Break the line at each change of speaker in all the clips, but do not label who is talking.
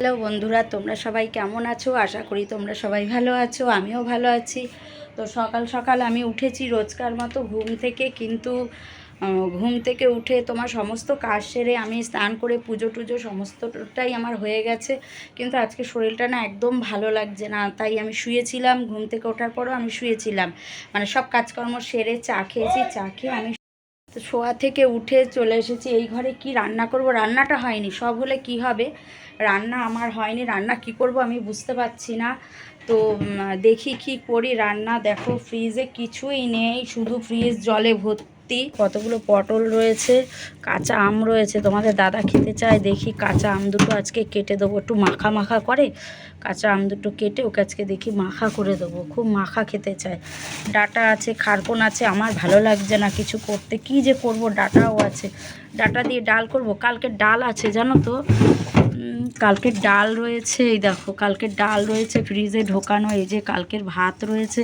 Hello বন্ধুরা, তোমরা সবাই কেমন আছো? আশা করি তোমরা সবাই ভালো আছো, আমিও ভালো আছি। তো সকাল সকাল আমি উঠেছি রোজকার মতো ঘুম থেকে, কিন্তু ঘুম থেকে উঠে তোমার সমস্ত কাজ সেরে আমি স্নান করে পুজো টুজো সমস্তটাই আমার হয়ে গেছে। কিন্তু আজকে শরীরটা না একদম ভালো লাগছে না, তাই আমি শুয়েছিলাম, ঘুম থেকে ওঠার পরও আমি শুয়েছিলাম। মানে সব কাজকর্ম সেরে চা খেয়েছি, চা খেয়ে আমি শোয়া থেকে উঠে চলে এসেছি। এই ঘরে কি রান্না করব? রান্নাটা হয়নি, সব হলে কি হবে? রান্না আমার হয়নি, রান্না কি করব আমি বুঝতে পারছি না। তো দেখি কি করি রান্না। দেখো ফ্রিজে কিছুই নেই, শুধু ফ্রিজ জলে ভর্তি। কতগুলো পটল রয়েছে, কাঁচা আম রয়েছে। তোমাদের দাদা খেতে চায়, দেখি কাঁচা আম দুটো আজকে কেটে দেবো। একটু মাখা মাখা করে, কাঁচা আম দুটো কেটে ওকে আজকে দেখি মাখা করে দেবো। খুব মাখা খেতে চায়। ডাটা আছে, খারকন আছে, আমার ভালো লাগছে না কিছু করতে। কি যে করব, ডাটাও আছে। ডাটা দিয়ে ডাল করব। কালকে ডাল আছে, জানো তো? কালকের ডাল রয়েছে, এই দেখো কালকের ডাল রয়েছে, ফ্রিজে ঢোকানো, এই যে কালকের ভাত রয়েছে।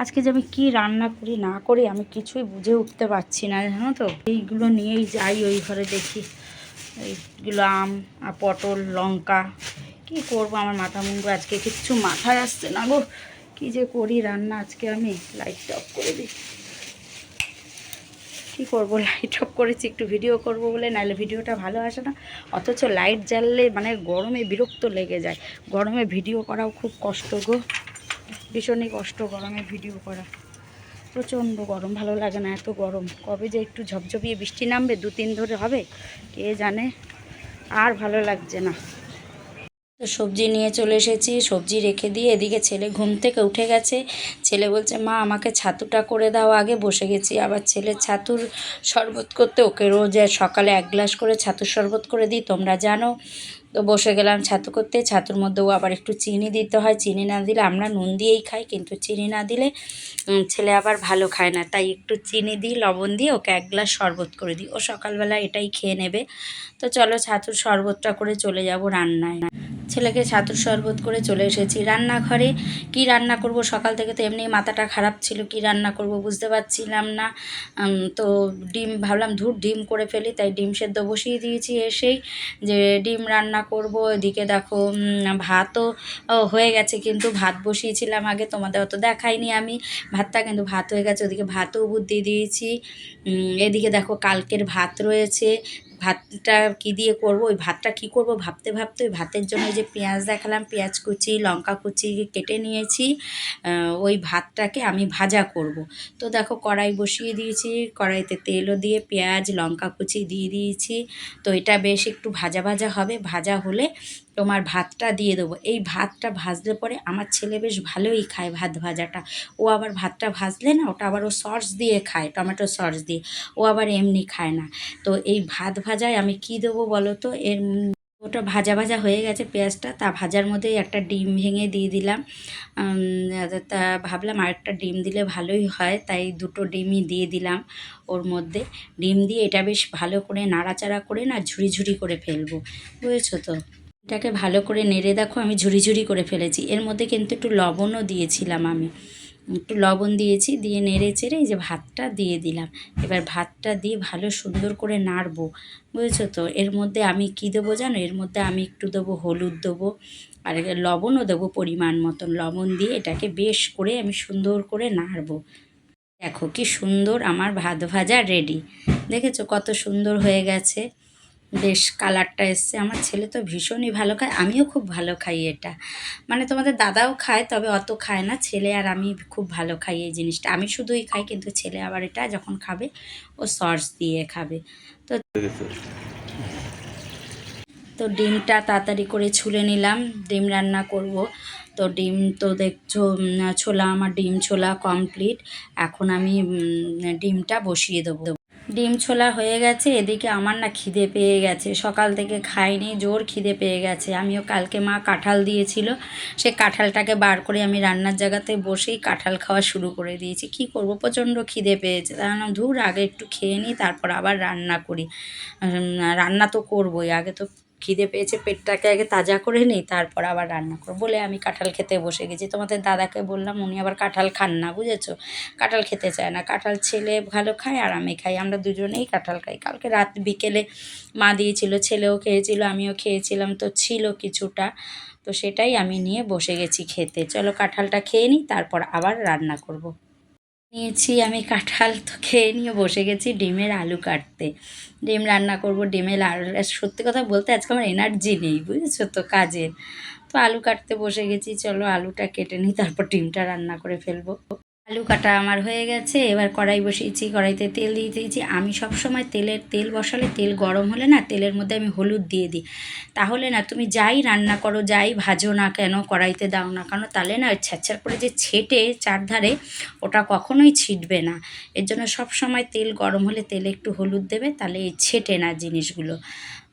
আজকে যে আমি কী রান্না করি, না করি, আমি কিছুই বুঝে উঠতে পারছি না, জানো তো? এইগুলো নিয়েই যাই ওই ঘরে দেখি। এইগুলো আম, আর পটল, লঙ্কা, কি করব? আমার মাথা মুন্ডু আজকে কিচ্ছু মাথায় আসছে না গো। কী যে করি রান্না আজকে আমি? লাইটটা অফ করে দিই। কী করব? লাইট অফ করেছি, একটু ভিডিও করব বলে, নাহলে ভিডিওটা ভালো আসে না। অথচ লাইট জ্বাললে মানে গরমে বিরক্ত লেগে যায়। গরমে ভিডিও করাও খুব কষ্ট গো। ভীষণই কষ্ট গরমে ভিডিও করা। প্রচণ্ড গরম, ভালো লাগে না এত গরম। কবে যে একটু ঝপঝপিয়ে বৃষ্টি নামবে দু তিন ধরে হবে, কে জানে? আর ভালো লাগছে না। তো সবজি নিয়ে চলে এসেছি। সবজি রেখে দিয়ে এদিকে ছেলে ঘুম থেকে উঠে গেছে। ছেলে বলছে, মা, আমাকে ছাতুটা করে দাও। আগে বসে গেছি। আবার ছেলে ছাতুর শরবত করতে ওকে রোজ সকালে এক গ্লাস করে ছাতুর শরবত করে দিই, তোমরা জানো। তো বসে গেলাম ছাতু করতে। ছাতুর মধ্যেও আবার একটু চিনি দিতে হয়। চিনি না দিলে আমরা নুন দিয়েই খাই, কিন্তু চিনি না দিলে ছেলে আবার ভালো খায় না। তাই একটু চিনি দিই, লবণ দিয়ে ওকে এক গ্লাস শরবত করে দিই। ও সকালবেলা এটাই খেয়ে নেবে। তো চলো ছাতুর শরবতটা করে চলে যাব রান্নায়। ছেলেকে ছাতুর শরবত করে চলে এসেছি। রান্নাঘরে কি রান্না করব? সকাল থেকে তো এমনি মাথাটা খারাপ ছিল, কি রান্না করব বুঝতে পারছিলাম না। তো ডিম, ভাবলাম ধূর ডিম করে ফেলি, তাই ডিম সেদ্ধ বসিয়ে দিয়েছি এসেই যে ডিম রান্না করব। এদিকে দেখো ভাতও হয়ে গেছে কিন্তু ভাত বসিয়েছিলাম আগে, তোমাদের অত দেখাইনি আমি। ভাতটা কিন্তু ভাত হয়ে গেছে, ওদিকে ভাতও বুদ্ধি দিয়েছি। এদিকে দেখো কালকের ভাত রয়েছে ভাতটা কি দিয়ে করব, ওই ভাতটা কি করব ভাবতে ভাবতে ওই ভাতের জন্য যে পেঁয়াজ দেখালাম, পেঁয়াজ কুচি, লঙ্কা কুচি কেটে নিয়েছি ওই ভাতটাকে আমি ভাজা করব। তো দেখো কড়াই বসিয়ে দিয়েছি, কড়াইতে তেলও দিয়ে পেঁয়াজ, লঙ্কা কুচি দিয়ে দিয়েছি, তো এটা বেশ একটু ভাজা ভাজা হবে, ভাজা হলে তোমার ভাতটা দিয়ে দেবো। এই ভাতটা ভাজলে পরে আমার ছেলে বেশ ভালোই খায় ভাত ভাজাটা। ও আবার ভাতটা ভাজলে না ওটা আবার ও সস দিয়ে খায়, টমেটো সস দিয়ে। ও আবার এমনি খায় না। তো এই ভাত ভাজায় আমি কি দেবো বলো তো? এর ওটা ভাজা ভাজা হয়ে গেছে পেঁয়াজটা। তা ভাজার মধ্যেই একটা ডিম ভেঙে দিয়ে দিলাম। তা ভাবলাম আরেকটা ডিম দিলে ভালোই হয়। তাই দুটো ডিমই দিয়ে দিলাম ওর মধ্যে। ডিম দিয়ে এটা বেশ ভালো করে নাড়াচাড়া করে না ঝুড়ি ঝুড়ি করে ফেলব। বুঝেছ তো? এটাকে ভালো করে নেড়ে দেখো, আমি ঝুড়ি ঝুড়ি করে ফেলেছি। এর মধ্যে কিন্তু একটু লবণও দিয়েছিলাম আমি। একটু লবণ দিয়েছি, দিয়ে নেড়ে চেড়ে এই যে ভাতটা দিয়ে দিলাম। এবার ভাতটা দিয়ে ভালো সুন্দর করে নাড়বো, বুঝেছ তো? এর মধ্যে আমি কি দেবো জানো? এর মধ্যে আমি একটু দেবো হলুদ দেবো, আর লবণও দেবো পরিমাণ মতন। লবণ দিয়ে এটাকে বেশ করে আমি সুন্দর করে নাড়বো। দেখো কি সুন্দর আমার ভাত ভাজা রেডি। দেখেছ কত সুন্দর হয়ে গেছে? বেশ কালারটা এসছে। আমার ছেলে তো ভীষণই ভালো খায়, আমিও খুব ভালো খাই এটা। মানে তোমাদের দাদাও খায়, তবে অত খায় না। ছেলে আর আমি খুব ভালো খাই এই জিনিসটা। আমি শুধুই খাই, কিন্তু ছেলে আবার এটা যখন খাবে, ও সস দিয়ে খাবে। তো তো ডিমটা তাড়াতাড়ি করে ছুলে নিলাম, ডিম রান্না করব। তো ডিম তো দেখছ ছোলা, আমার ডিম ছোলা কমপ্লিট এখন আমি ডিমটা বসিয়ে দেবো। ডিম ছোলা হয়ে গেছে, এদিকে আমার না খিদে পেয়ে গেছে। সকাল থেকে খাইনি, জোর খিদে পেয়ে গেছে। আমিও কালকে মা কাঁঠাল দিয়েছিল, সে কাঁঠালটাকে বার করে আমি রান্নার জায়গাতে বসেই কাঁঠাল খাওয়া শুরু করে দিয়েছি। কি করব, প্রচণ্ড খিদে পেয়েছে। তাই না ধুর, আগে একটু খেয়ে নিই, তারপর আবার রান্না করি। রান্না তো করবই, আগে তো খিদে পেয়েছে, পেটটাকে আগে তাজা করে নিই, তারপর আবার রান্না করব বলে আমি কাঁঠাল খেতে বসে গেছি। তোমাদের দাদাকে বললাম, উনি আবার কাঁঠাল খান না, বুঝেছ? কাঁঠাল খেতে চায় না। কাঁঠাল ছেলে ভালো খায়, আর আমি খাই। আমরা দুজনেই কাঁঠাল খাই। কালকে রাত বিকেলে মা দিয়েছিল, ছেলেও খেয়েছিল, আমিও খেয়েছিলাম, তো ছিল কিছুটা। তো সেটাই আমি নিয়ে বসে গেছি খেতে। চলো কাঁঠালটা খেয়ে নিই, তারপর আবার রান্না করব। নিয়েছি আমি কাঁঠাল তো খেয়ে নিয়ে বসে গেছি ডিমের আলু কাটতে। ডিম রান্না করব, ডিমের আলু সত্যি কথা বলতে আজকে আমার এনার্জি নেই, বুঝেছ তো, কাজের। তো আলু কাটতে বসে গেছি, চলো আলুটা কেটে নিই, তারপর ডিমটা রান্না করে ফেলব। আলু কাটা আমার হয়ে গেছে, এবার কড়াই বসিয়েছি, কড়াইতে তেল দিয়ে দিয়েছি। আমি সব সময় তেলের, তেল বসালে তেল গরম হলে না তেলের মধ্যে আমি হলুদ দিয়ে দিই। তাহলে না, তুমি যাই রান্না করো, যাই ভাজো না কেন, কড়াইতে দাও না কেন, তাহলে না ছ্যাঁচ্ছার করে যে ছেটে চারধারে ওটা কখনোই ছিটবে না। এর জন্য সব সময় তেল গরম হলে তেলে একটু হলুদ দেবে, তাহলে এই ছেটে না জিনিসগুলো।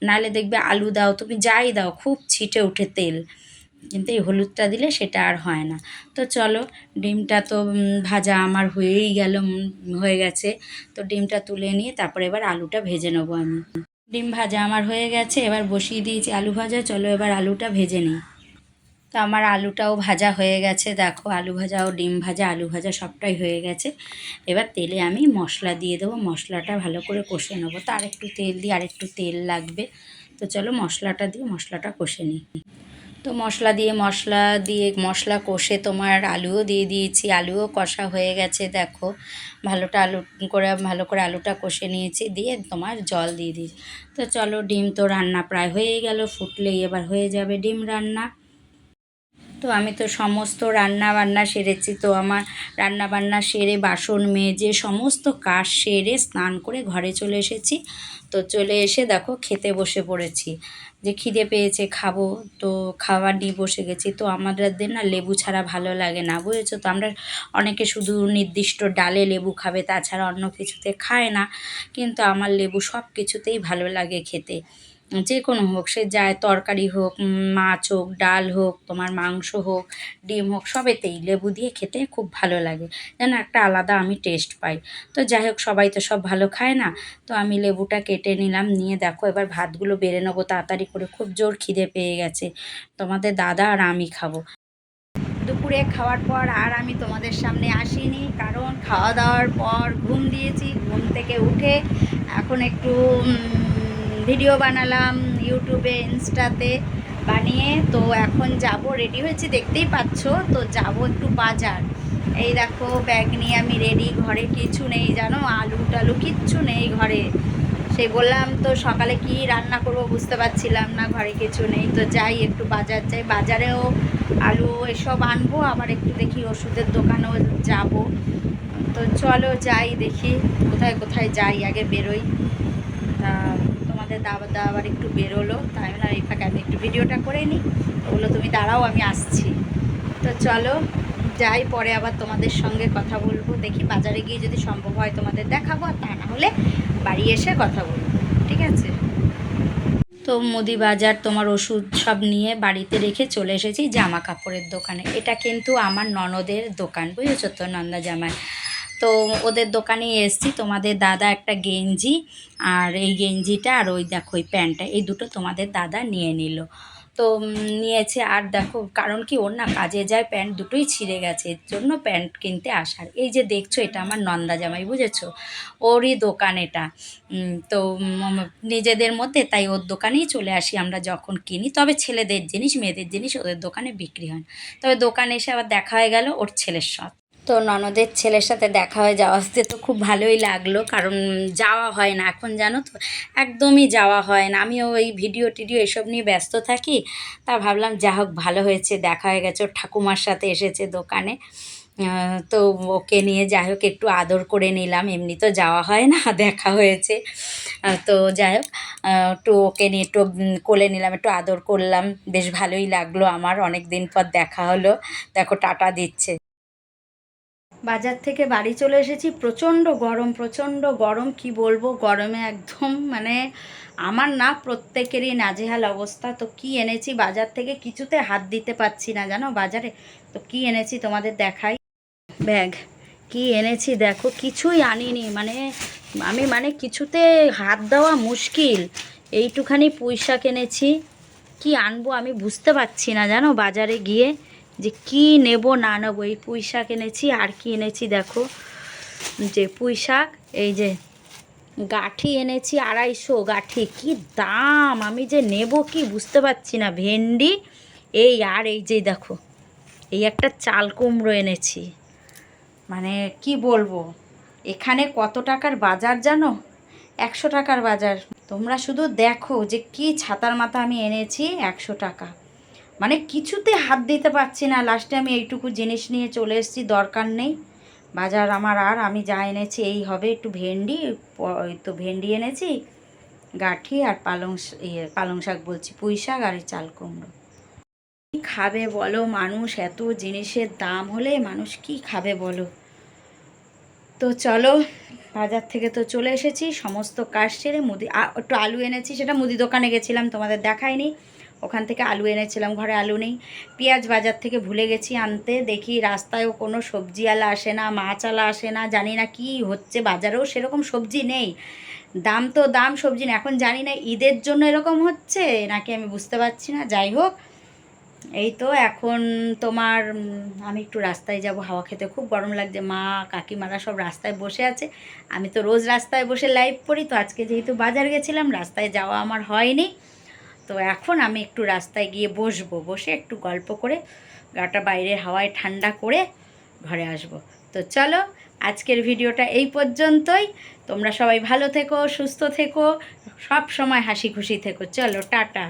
নাহলে দেখবে আলু দাও, তুমি যাই দাও, খুব ছিটে ওঠে তেল। কিন্তু এই হলুদটা দিলে সেটা আর হয় না। তো চলো, ডিমটা তো ভাজা আমার হয়েই গেল হয়ে গেছে। তো ডিমটা তুলে নিয়ে তারপরে এবার আলুটা ভেজে নেব আমি। ডিম ভাজা আমার হয়ে গেছে, এবার বসিয়ে দিয়েছি আলু ভাজা। চলো এবার আলুটা ভেজে নিই। তো আমার আলুটাও ভাজা হয়ে গেছে, দেখো আলু ভাজা ও ডিম ভাজা, আলু ভাজা সবটাই হয়ে গেছে। এবার তেলে আমি মশলা দিয়ে দেবো, মশলাটা ভালো করে কষে নেব। তো আরেকটু তেল দিয়ে আরেকটু তেল লাগবে। তো চলো মশলাটা দিয়ে মশলাটা কষে নিই। তো মশলা দিয়ে মশলা দিয়ে মশলা কষে তোমার আলুও দিয়ে দিয়েছি। আলুও কষা হয়ে গেছে, দেখো। ভালোটা আলু করে, ভালো করে আলুটা কষে নিয়েছি, দিয়ে তোমার জল দিয়ে দিয়েছি। তো চলো, ডিম তো রান্না প্রায় হয়ে গেল, ফুটলেই এবার হয়ে যাবে ডিম রান্না। তো আমি তো সমস্ত রান্না বান্না সেরেছি, তো আমার রান্না বান্না সেরে, বাসন মেজে, সমস্ত কাজ সেরে, স্নান করে ঘরে চলে এসেছি। তো চলে এসে দেখো, খেতে বসে পড়েছি। যে খিদে পেয়েছে, খাব। তো খাবার নিয়ে বসে গেছি। তো আমাদের না লেবু ছাড়া ভালো লাগে না, বুঝেছ? তো আমরা অনেকে শুধু নির্দিষ্ট ডালে লেবু খাবে, তাছাড়া অন্য কিছুতে খায় না। কিন্তু আমার লেবু সব কিছুতেই ভালো লাগে খেতে। যে কোনো হোক, সে যায়, তরকারি হোক মাছ হোক, ডাল হোক, তোমার মাংস হোক, ডিম হোক, সবেতেই লেবু দিয়ে খেতে খুব ভালো লাগে। যেন একটা আলাদা আমি টেস্ট পাই। তো যাই হোক, সবাই তো সব ভালো খায় না? তো আমি লেবুটা কেটে নিলাম, নিয়ে দেখো এবার ভাতগুলো বেড়ে নেব, তাড়াতাড়ি করে খুব জোর খিদে পেয়ে গেছে। তোমাদের দাদা আর আমি খাব। দুপুরে খাওয়ার পর আর আমি তোমাদের সামনে আসিনি, কারণ খাওয়া দাওয়ার পর ঘুম দিয়েছি, ঘুম থেকে উঠে এখন একটু ভিডিও বানালাম, ইউটিউবে, ইনস্টাতে বানিয়ে, তো এখন যাব রেডি হয়েছি, দেখতেই পাচ্ছ, তো যাব একটু বাজার। এই দেখো ব্যাগ নিয়ে আমি রেডি ঘরে কিছু নেই, জানো, আলু টালু কিচ্ছু নেই ঘরে। সেই বললাম, তো সকালে কি রান্না করব বুঝতে পারছিলাম না, ঘরে কিছু নেই। তো যাই, একটু বাজার যাই, বাজারেও আলু এসব আনব, আবার একটু দেখি ওষুধের দোকানেও যাব। তো চলো যাই দেখি, কোথায় কোথায় যাই, আগে বেরোই। তা তোমাদের দাবা আবার একটু বেরোলো। তাই না এই ফাঁকে আমি একটু ভিডিওটা করে নিই। ওগুলো তুমি দাঁড়াও, আমি আসছি। তো চলো, যাই, পরে আবার তোমাদের সঙ্গে কথা বলব। দেখি বাজারে গিয়ে যদি সম্ভব হয় তোমাদের দেখাবো, আর তা না হলে বাড়ি এসে কথা বলব। ঠিক আছে? তো মুদি বাজার, তোমার ওষুধ সব নিয়ে বাড়িতে রেখে চলে এসেছি জামা কাপড়ের দোকানে। এটা কিন্তু আমার ননদের দোকান, বুঝেছ তো, নন্দা জামাই? তো ওদের দোকানে এসছি। তোমাদের দাদা একটা গেঞ্জি আর এই গেঞ্জিটা আর ওই দেখো ওই প্যান্টটা, এই দুটো তোমাদের দাদা নিয়ে নিল। তো নিয়েছে আর দেখো, কারণ কি ওর না কাজে যায় প্যান্ট দুটোই ছিঁড়ে গেছে, এর জন্য প্যান্ট কিনতে আসার। এই যে দেখছ, এটা আমার নন্দা জামাই, বুঝেছ? ওরই দোকান এটা। তো নিজেদের মধ্যে তাই ওর দোকানেই চলে আসি আমরা যখন কিনি। তবে ছেলেদের জিনিস, মেয়েদের জিনিস ওদের দোকানে বিক্রি হয় তবে দোকানে এসে আবার দেখা হয়ে গেল ওর ছেলের সাথে তো ননদের ছেলের সাথে দেখা হয়ে যাওয়াতে তো খুব ভালোই লাগল, কারণ যাওয়া হয় না এখন জানো তো, একদমই যাওয়া হয় না। আমিও ওই ভিডিও টিডিও এসব নিয়ে ব্যস্ত থাকি, তা ভাবলাম যা হোক ভালো হয়েছে, দেখা হয়ে গেছে, ওর ঠাকুমার সাথে এসেছে দোকানে। তো ওকে নিয়ে যাই হোক, একটু আদর করে নিলাম, এমনি তো যাওয়া হয় না, দেখা হয়েছে। তো যাই হোক একটু ওকে নিয়ে একটু কোলে নিলাম, একটু আদর করলাম, বেশ ভালোই লাগল আমার অনেক দিন পর দেখা হলো, দেখো টাটা দিচ্ছে। বাজার থেকে বাড়ি চলে এসেছি। প্রচণ্ড গরম প্রচণ্ড গরম, কি বলব? গরমে একদম মানে আমার না প্রত্যেকেরই নাজেহাল অবস্থা। তো কি এনেছি? বাজার থেকে কিছুতে হাত দিতে পারছি না, জানো? বাজারে? তো কি এনেছি তোমাদের দেখাই। ব্যাগ, কি এনেছি দেখো? কিছুই আনিনি। মানে আমি মানে কিছুতে হাত দেওয়া মুশকিল। এইটুখানি পুঁই শাক এনেছি। কি আনব আমি বুঝতে পারছি না, জানো? বাজারে গিয়ে যে কি নেব, না নেব, এই পুঁই শাক এনেছি, আর কি এনেছি দেখো। যে পুঁই শাক, এই যে গাঠি এনেছি, আড়াইশো গাঠি, কি দাম, আমি যে নেব কি বুঝতে পারছি না, ভেন্ডি, এই আর এই যে দেখো, এই একটা চাল কুমড়ো এনেছি। মানে কি বলব, এখানে কত টাকার বাজার জানো? একশো টাকার বাজার। তোমরা শুধু দেখো যে কি ছাতার মাথা আমি এনেছি একশো টাকা। মানে কিছুতে হাত দিতে পারছি না। লাস্টে আমি এইটুকু জিনিস নিয়ে চলে এসেছি, দরকার নেই। বাজার আমার আর, আমি যা এনেছি এই হবে। একটু ভেন্ডি তো ভেন্ডি এনেছি, গাঠি আর পালং ইয়ে পালং শাক বলছি, পুঁই শাক আর এই চাল কুমড়ো। খাবে বলো মানুষ? এত জিনিসের দাম হলে মানুষ কি খাবে বলো? তো চলো, বাজার থেকে তো চলে এসেছি, সমস্ত কাজ সেরে মুদি একটু আলু এনেছি, সেটা মুদি দোকানে গেছিলাম, তোমাদের দেখাইনি। ওখান থেকে আলু এনেছিলাম, ঘরে আলু নেই। পেঁয়াজ বাজার থেকে ভুলে গেছি আনতে, দেখি রাস্তায়ও কোনো সবজিওয়ালা আসে না, মাছওয়ালা আসে না, জানি না কি হচ্ছে বাজারেও সেরকম সবজি নেই। দাম তো দাম, সবজি না এখন জানি না ঈদের জন্য এরকম হচ্ছে নাকি আমি বুঝতে পারছি না, যাই হোক। এই তো এখন তোমার আমি একটু রাস্তায় যাব, হাওয়া খেতে খুব গরম লাগছে, মা, কাকিমারা সব রাস্তায় বসে আছে। আমি তো রোজ রাস্তায় বসে লাইভ করি তো আজকে যেহেতু বাজার গেছিলাম, রাস্তায় যাওয়া আমার হয়নি। তো এখন আমি একটু রাস্তায় গিয়ে বসবো। বসে একটু গল্প করে, গাটা বাইরে হাওয়ায় ঠান্ডা করে ঘরে আসব। তো চলো, আজকের ভিডিওটা এই পর্যন্তই। তোমরা সবাই ভালো থেকো, সুস্থ থেকো, সব সময় হাসি খুশি থেকো। চলো, টাটা।